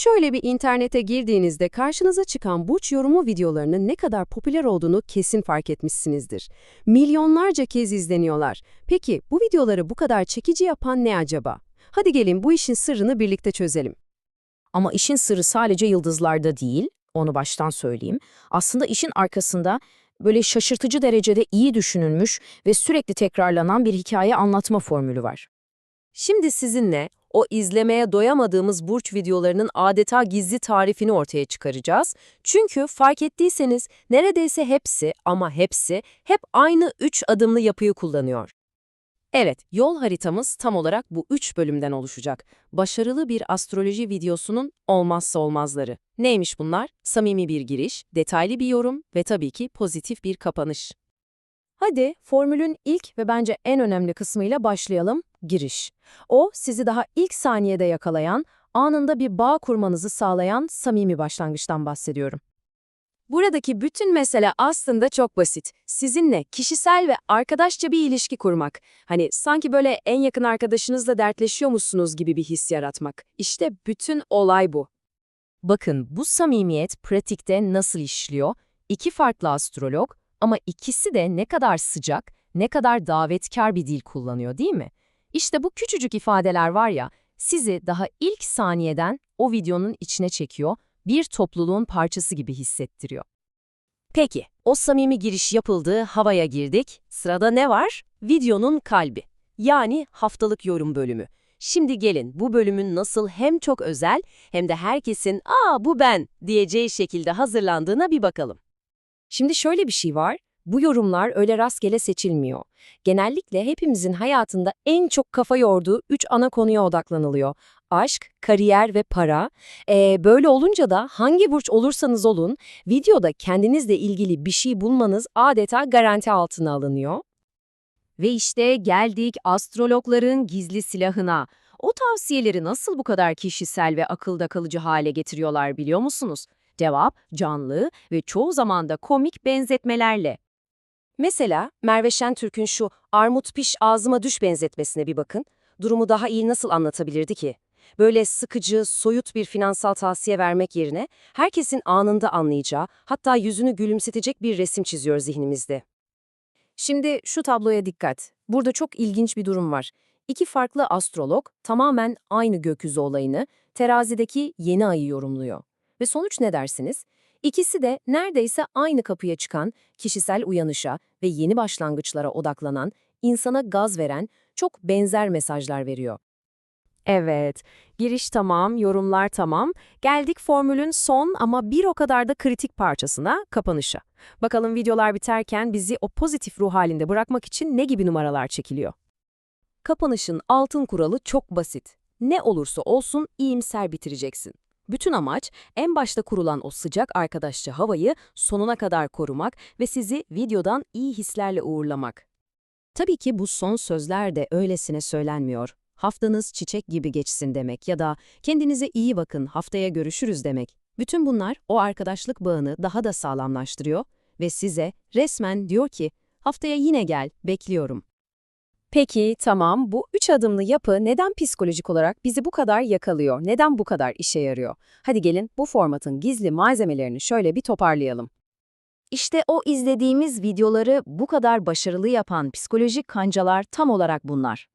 Şöyle bir internete girdiğinizde karşınıza çıkan burç yorumu videolarının ne kadar popüler olduğunu kesin fark etmişsinizdir. Milyonlarca kez izleniyorlar. Peki bu videoları bu kadar çekici yapan ne acaba? Hadi gelin bu işin sırrını birlikte çözelim. Ama işin sırrı sadece yıldızlarda değil, onu baştan söyleyeyim. Aslında işin arkasında böyle şaşırtıcı derecede iyi düşünülmüş ve sürekli tekrarlanan bir hikaye anlatma formülü var. Şimdi sizinle o izlemeye doyamadığımız burç videolarının adeta gizli tarifini ortaya çıkaracağız. Çünkü fark ettiyseniz neredeyse hepsi ama hepsi hep aynı 3 adımlı yapıyı kullanıyor. Evet, yol haritamız tam olarak bu 3 bölümden oluşacak. Başarılı bir astroloji videosunun olmazsa olmazları. Neymiş bunlar? Samimi bir giriş, detaylı bir yorum ve tabii ki pozitif bir kapanış. Hadi formülün ilk ve bence en önemli kısmıyla başlayalım, giriş. O, sizi daha ilk saniyede yakalayan, anında bir bağ kurmanızı sağlayan samimi başlangıçtan bahsediyorum. Buradaki bütün mesele aslında çok basit. Sizinle kişisel ve arkadaşça bir ilişki kurmak. Hani sanki böyle en yakın arkadaşınızla dertleşiyormuşsunuz gibi bir his yaratmak. İşte bütün olay bu. Bakın bu samimiyet pratikte nasıl işliyor? İki farklı astrolog ama ikisi de ne kadar sıcak, ne kadar davetkar bir dil kullanıyor değil mi? İşte bu küçücük ifadeler var ya, sizi daha ilk saniyeden o videonun içine çekiyor, bir topluluğun parçası gibi hissettiriyor. Peki, o samimi giriş yapıldı, havaya girdik. Sırada ne var? Videonun kalbi. Yani haftalık yorum bölümü. Şimdi gelin bu bölümün nasıl hem çok özel hem de herkesin ''Aa bu ben'' diyeceği şekilde hazırlandığına bir bakalım. Şimdi şöyle bir şey var, bu yorumlar öyle rastgele seçilmiyor. Genellikle hepimizin hayatında en çok kafa yorduğu üç ana konuya odaklanılıyor. Aşk, kariyer ve para. Ee, böyle olunca da hangi burç olursanız olun, videoda kendinizle ilgili bir şey bulmanız adeta garanti altına alınıyor. Ve işte geldik astrologların gizli silahına. O tavsiyeleri nasıl bu kadar kişisel ve akılda kalıcı hale getiriyorlar biliyor musunuz? Cevap, canlı ve çoğu zaman da komik benzetmelerle. Mesela Merve Şentürk'ün şu armut piş ağzıma düş benzetmesine bir bakın. Durumu daha iyi nasıl anlatabilirdi ki? Böyle sıkıcı, soyut bir finansal tavsiye vermek yerine herkesin anında anlayacağı, hatta yüzünü gülümsetecek bir resim çiziyor zihnimizde. Şimdi şu tabloya dikkat. Burada çok ilginç bir durum var. İki farklı astrolog tamamen aynı gökyüzü olayını terazideki yeni ayı yorumluyor. Ve sonuç ne dersiniz? İkisi de neredeyse aynı kapıya çıkan, kişisel uyanışa ve yeni başlangıçlara odaklanan, insana gaz veren çok benzer mesajlar veriyor. Evet, giriş tamam, yorumlar tamam. Geldik formülün son ama bir o kadar da kritik parçasına, kapanışa. Bakalım videolar biterken bizi o pozitif ruh halinde bırakmak için ne gibi numaralar çekiliyor? Kapanışın altın kuralı çok basit. Ne olursa olsun iyimser bitireceksin. Bütün amaç en başta kurulan o sıcak arkadaşça havayı sonuna kadar korumak ve sizi videodan iyi hislerle uğurlamak. Tabii ki bu son sözler de öylesine söylenmiyor. Haftanız çiçek gibi geçsin demek ya da kendinize iyi bakın haftaya görüşürüz demek. Bütün bunlar o arkadaşlık bağını daha da sağlamlaştırıyor ve size resmen diyor ki haftaya yine gel, bekliyorum. Peki, tamam. Bu üç adımlı yapı neden psikolojik olarak bizi bu kadar yakalıyor? Neden bu kadar işe yarıyor? Hadi gelin bu formatın gizli malzemelerini şöyle bir toparlayalım. İşte o izlediğimiz videoları bu kadar başarılı yapan psikolojik kancalar tam olarak bunlar.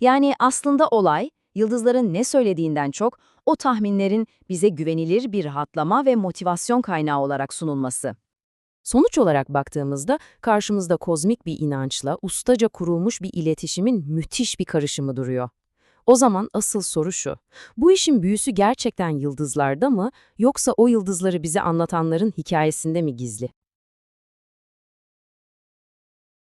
Yani aslında olay, yıldızların ne söylediğinden çok, o tahminlerin bize güvenilir bir rahatlama ve motivasyon kaynağı olarak sunulması. Sonuç olarak baktığımızda karşımızda kozmik bir inançla ustaca kurulmuş bir iletişimin müthiş bir karışımı duruyor. O zaman asıl soru şu, bu işin büyüsü gerçekten yıldızlarda mı yoksa o yıldızları bize anlatanların hikayesinde mi gizli?